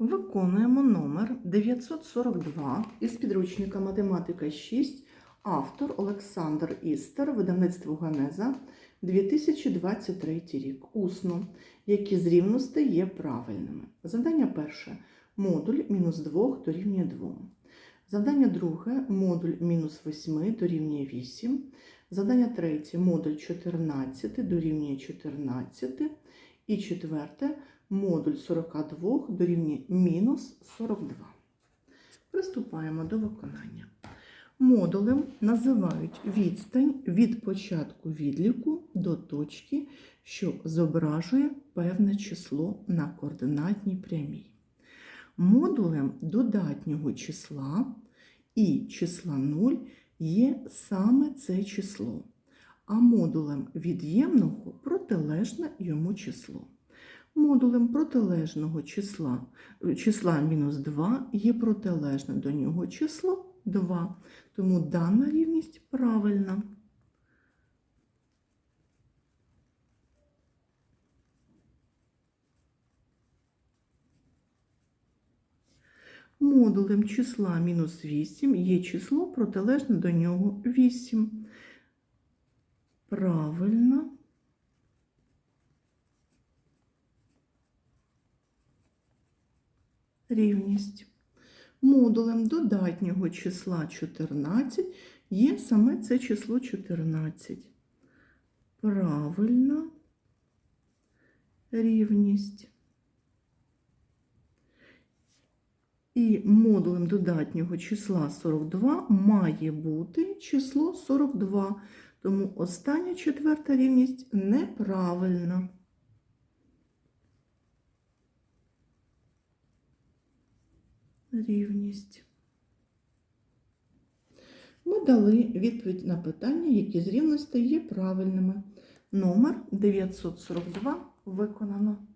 Виконуємо номер 942 із підручника Математика 6, автор Олександр Істер, видавництво Ганеза, 2023 рік. Усно, які з рівностей є правильними. Завдання перше. Модуль мінус 2 дорівнює 2. Завдання друге. Модуль мінус 8 дорівнює 8. Завдання третє. Модуль 14 дорівнює 14. І четверте. Модуль 42 дорівнює мінус 42. Приступаємо до виконання. Модулем називають відстань від початку відліку до точки, що зображує певне число на координатній прямій. Модулем додатнього числа і числа 0 є саме це число, а модулем від'ємного протилежне йому число. Модулем протилежного числа числа мінус 2 є протилежне до нього число 2, тому дана рівність правильна. Модулем числа мінус 8 є число протилежне до нього 8. Правильно. Рівність. Модулем додатнього числа 14 є саме це число 14. Правильно. Рівність. І модулем додатнього числа 42 має бути число 42. Тому остання четверта рівність неправильна. Рівність. Ми дали відповідь на питання, які з рівностей є правильними. Номер 942 виконано.